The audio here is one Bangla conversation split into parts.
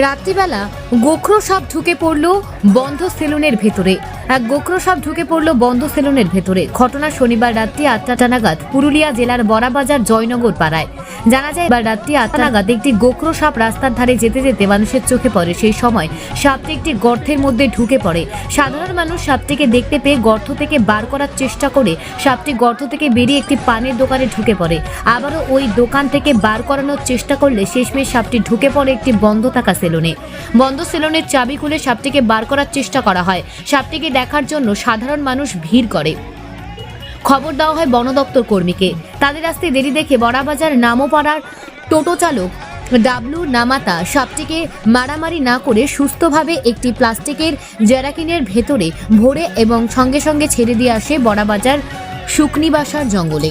রাত্রিবেলা গোখরো সাপ ঢুকে পড়ল বন্ধ সেলুনের ভেতরে। এক গোখরো সাপ ঢুকে পড়ল বন্ধ সেলুনের ভেতরে। ঘটনা শনিবার রাত্রি আটটা নাগাদ পুরুলিয়া জেলার বড়াবাজার জয়নগর পাড়ায়। জানা যায়, এবার রাত্রি আটটা নাগাদ একটি গোখরো সাপ রাস্তার ধারে যেতে যেতে মানুষের চোখে পড়ে। সেই সময় সাপটি একটি গর্তের মধ্যে ঢুকে পড়ে। সাধারণ মানুষ সাপটিকে দেখতে পেয়ে গর্ত থেকে বার করার চেষ্টা করে। সাপটি গর্ত থেকে বেরিয়ে একটি পানের দোকানে ঢুকে পড়ে। আবারও ওই দোকান থেকে বার করানোর চেষ্টা করলে শেষমেশ সাপটি ঢুকে পড়ে একটি বন্ধ থাকা সেলুনে। বন্ধ সেলুনের চাবি খুলে সাপটিকে বার করার চেষ্টা করা হয়। সাপটিকে দেখার জন্য সাধারণ মানুষ ভিড় করে। খবর দেওয়া হয় বন দপ্তর কর্মীকে। তাদের আসতে দেরি দেখে বড়াবাজার নামোপাড়ার টোটো চালক ডাবলু নামাতা সাপটিকে মারামারি না করে সুস্থভাবে একটি প্লাস্টিকের জেরাকিনের ভেতরে ভরে এবং সঙ্গে সঙ্গে ছেড়ে দিয়ে আসে বড়াবাজার শুকনিবাসার জঙ্গলে।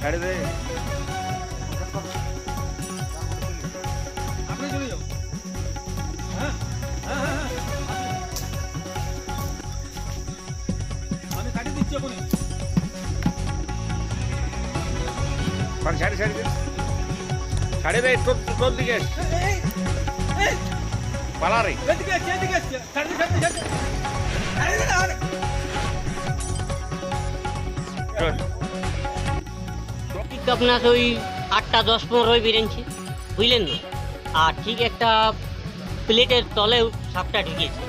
ছাড়ে দে আপনি চলে যাও। হ্যাঁ হ্যাঁ হ্যাঁ হ্যাঁ আমি কাটি দিচ্ছি এখনই। ছাড় ছাড়ে ছাড়ে দে। ছাড়ে দে তোর তোর দিকে পালা রে। এদিকে এদিকে। ছাড় ছাড় দে, ছাড় ঠিক আপনার ওই আটটা দশ পনেরোই বেরিয়েছি বুঝলেন না আর ঠিক একটা প্লেটের তলে সাপটা ঢুকিয়েছে।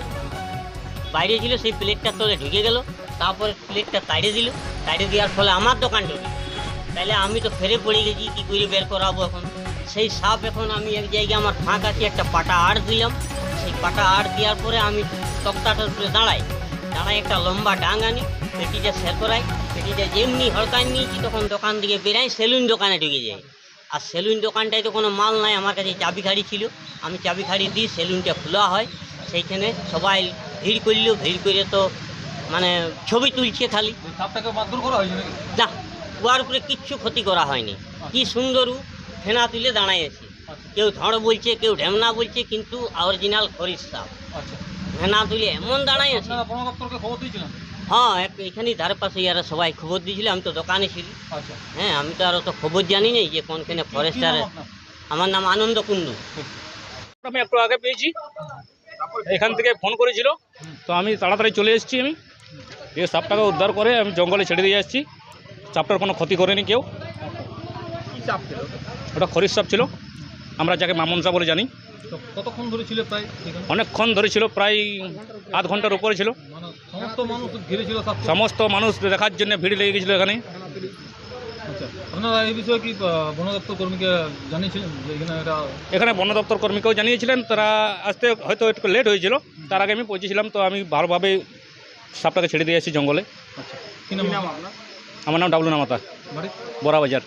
বাইরে ছিল, সেই প্লেটটার তলে ঢুকে গেল, তারপরে প্লেটটা তাড়িয়ে দিল। তাড়িয়ে দেওয়ার ফলে আমার দোকান ঢুকে তাহলে আমি তো ফেরে পড়ে গেছি, কী করে বের করাবো এখন? সেই সাপ এখন আমি এক জায়গায় আমার ফাঁক আছে, একটা পাটা আড় দিলাম। সেই পাটা আড় দেওয়ার পরে আমি তক্তাটার উপরে দাঁড়াই। দাঁড়াই একটা লম্বা ডাং আনি পেটিটা শের করাই। পেটিটা যেমনি হড়কায় নিয়েছি তখন দোকান থেকে বেরাই সেলুন দোকানে ঢুকে যাই আর সেলুন দোকানটায় তো কোনো মাল নাই আমার কাছে চাবি খাড়ি ছিল। আমি চাবি খাড়ি দিই সেলুনটা খোলা হয় সেইখানে সবাই ভিড় করল ভিড় করে তো মানে ছবি তুলছে খালি। না উহার উপরে কিচ্ছু ক্ষতি করা হয়নি। কি সুন্দর ফেনা তুলে দাঁড়ায় আছে কেউ ধড় বলছে কেউ ঢেমনা বলছে কিন্তু অরিজিনাল খরিস সাপ। আচ্ছা। ফেনা তুলে এমন দাঁড়ায় হ্যাঁ এখানেই ধারে পাশে ইয়ারা সবাই খবর দিয়েছিল আমি তো দোকানে ছিলি। আচ্ছা। হ্যাঁ আমি তো আর অত খবর জানি নাই যে কোনখানে ফরেস্টার আমার নাম আনন্দ কুন্ডু আমি একটু আগে পেয়েছি। এখান থেকে ফোন করেছিল। তো আমি তাড়াতাড়ি চলে এসেছি আমি। এই সাপটাকে উদ্ধার করে আমি জঙ্গলে ছেড়ে দিয়ে আসছি। সাপটার কোনো ক্ষতি করেনি কেউ। ছিল? ওটা খরিস সাপ ছিল। আমরা যাকে মামন সাপ বলে জানি। কতক্ষণ ধরে ছিল প্রায় অনেকক্ষণ ধরে ছিল প্রায় আধ ঘণ্টার উপরে ছিল। সমস্ত মানুষ দেখার জন্য ভিড় লেগে গেছিল এখানে। আচ্ছা আপনারা এই বিষয়ে কি বন দপ্তর কর্মীকে জানিয়েছিলেন এখানে এটা এখানে বন দপ্তর কর্মীকেও জানিয়েছিলেন তারা আসতে হয়তো একটু লেট হয়েছিল। তার আগে আমি পৌঁছেছিলাম তো আমি ভালোভাবে সাপটাকে ছেড়ে দিয়ে আসছি জঙ্গলে। আচ্ছা কি নাম আমার নাম ডাবলু নামাতা বড়া? বাজার